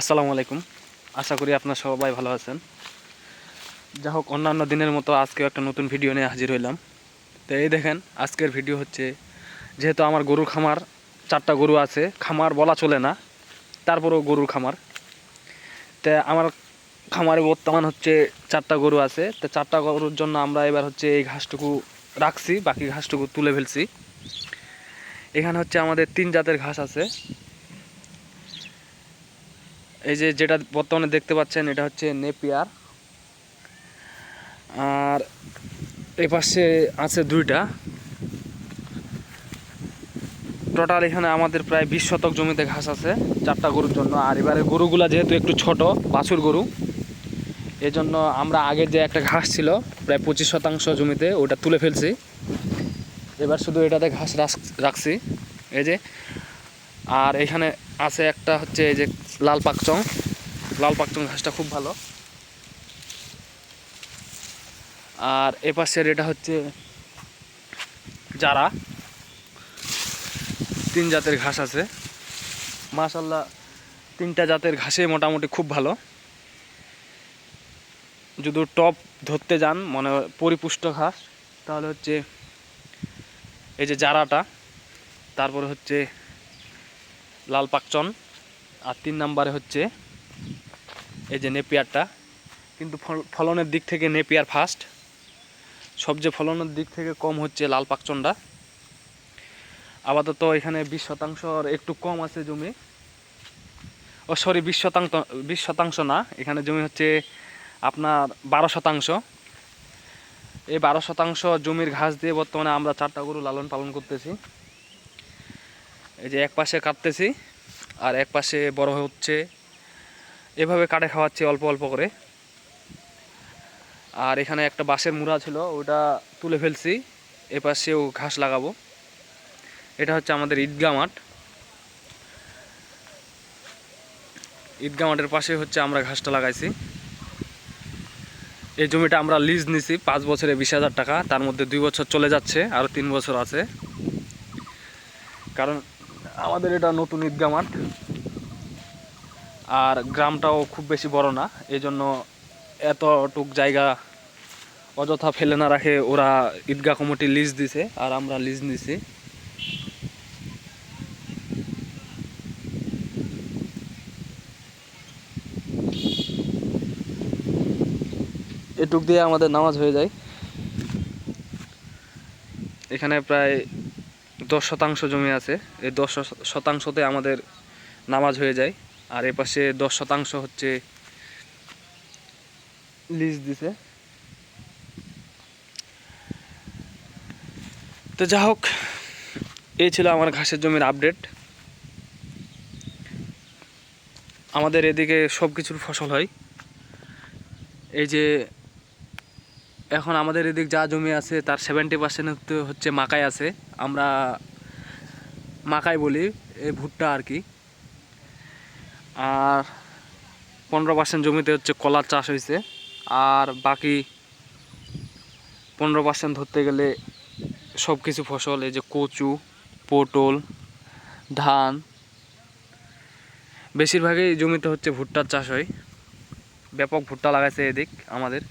আসসালামু আলাইকুম। আশা করি আপনার সবাই ভালো আছেন। যা হোক অন্যান্য দিনের মতো আজকেও একটা নতুন ভিডিও নিয়ে হাজির হইলাম। তো এই দেখেন, আজকের ভিডিও হচ্ছে, যেহেতু আমার গরুর খামার, চারটা গরু আছে, খামার বলা চলে না, তারপরেও গরুর খামার। তা আমার খামারে বর্তমান হচ্ছে চারটা গরু আছে, তো চারটা গরুর জন্য আমরা এবার হচ্ছে এই ঘাসটুকু রাখছি, বাকি ঘাসটুকু তুলে ফেলছি। এখানে হচ্ছে আমাদের তিন জাতের ঘাস আছে। এই যে যেটা বর্তমানে দেখতে পাচ্ছেন, এটা হচ্ছে নেপিয়ার। আর এ পাশে আছে দুইটা। টোটাল এখানে আমাদের প্রায় বিশ শতক জমিতে ঘাস আছে, চারটা গরুর জন্য। আর এবারে গরুগুলা যেহেতু একটু ছোট, বাছুর গরু, এজন্য আমরা আগে যে একটা ঘাস ছিল, প্রায় পঁচিশ শতাংশ জমিতে ওটা তুলে ফেলছি। এবার শুধু এটাতে ঘাস রাখ- রাখছি। এই যে, আর এখানে আছে একটা হচ্ছে এই যে লাল পাকচং। লাল পাকচং ঘাসটা খুব ভালো। আর এ পাশের এটা হচ্ছে যারা তিন জাতের ঘাস আছে। মাশাল্লাহ তিনটা জাতের ঘাসে মোটামুটি খুব ভালো। যদি টপ ধরতে যান মানে পরিপুষ্ট ঘাস, তাহলে হচ্ছে এই যে জারাটা, তারপরে হচ্ছে লাল পাকচন আর তিন নাম্বারে হচ্ছে এই যে নেপিয়ারটা। কিন্তু ফলনের দিক থেকে নেপিয়ার ফার্স্ট সবচেয়ে ফলনের দিক থেকে কম হচ্ছে লাল পাকচন্ডা। আপাতত এখানে বিশ শতাংশর একটু কম আছে জমি। ও সরি বিশ শতাংশ বিশ শতাংশ না। এখানে জমি হচ্ছে আপনার বারো শতাংশ। এই বারো শতাংশ জমির ঘাস দিয়ে বর্তমানে আমরা চারটা গরু লালন পালন করতেছি। এই যে এক পাশে কাটতেছি। আর এক পাশে বড় হচ্ছে। এভাবে কাটে খাওয়াচ্ছি অল্প অল্প করে। আর এখানে একটা বাঁশের মুড়া ছিল, ওটা তুলে ফেলছি। এ পাশেও ঘাস লাগাবো। এটা হচ্ছে আমাদের ঈদগা মাঠ। ঈদগা মাঠের পাশে হচ্ছে আমরা ঘাসটা লাগাইছি। এই জমিটা আমরা লিজ নিছি পাঁচ বছরে বিশ হাজার টাকা। তার মধ্যে দুই বছর চলে যাচ্ছে, আরও তিন বছর আছে। কারণ আমাদের এটা নতুন ঈদগা মাঠ। আর গ্রামটাও খুব বেশি বড় না এই জন্য এতটুক জায়গা অযথা ফেলে না রাখে ওরা ঈদগাহ কমিটি লিজ দিছে, আর আমরা লিজ নিছি। এটুক দিয়ে আমাদের নামাজ হয়ে যায়। এখানে প্রায় দশ শতাংশ জমি আছে। এই দশ শত- শতাংশতে আমাদের নামাজ হয়ে যায়। আর এ পাশে দশ শতাংশ হচ্ছে লিজ দিছে। তো যা হোক, এই ছিল আমার ঘাসের জমির আপডেট। আমাদের এদিকে সব কিছুর ফসল হয়। এই যে এখন আমাদের এদিক যা জমি আছে, তার সেভেন্টি পার্সেন্ট হচ্ছে মাকাই আছে। আমরা মাকাই বলি, এই ভুট্টা আর কি। আর পনেরো পার্সেন্ট জমিতে হচ্ছে কলার চাষ হয়েছে আর বাকি পনেরো পার্সেন্ট ধরতে গেলে সব কিছু ফসল, এই যে কচু, পটল, ধান, বেশিরভাগই জমিতে হচ্ছে ভুট্টার চাষ হয়। ব্যাপক ভুট্টা লাগাইছে এদিক আমাদের।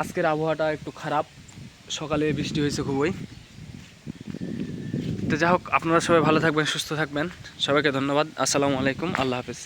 আজকের আবহাওয়াটা একটু খারাপ। সকালে বৃষ্টি হয়েছে খুবই। তো যাই হোক, আপনারা সবাই ভালো থাকবেন, সুস্থ থাকবেন। সবাইকে ধন্যবাদ। আসসালামু আলাইকুম। আল্লাহ হাফিজ।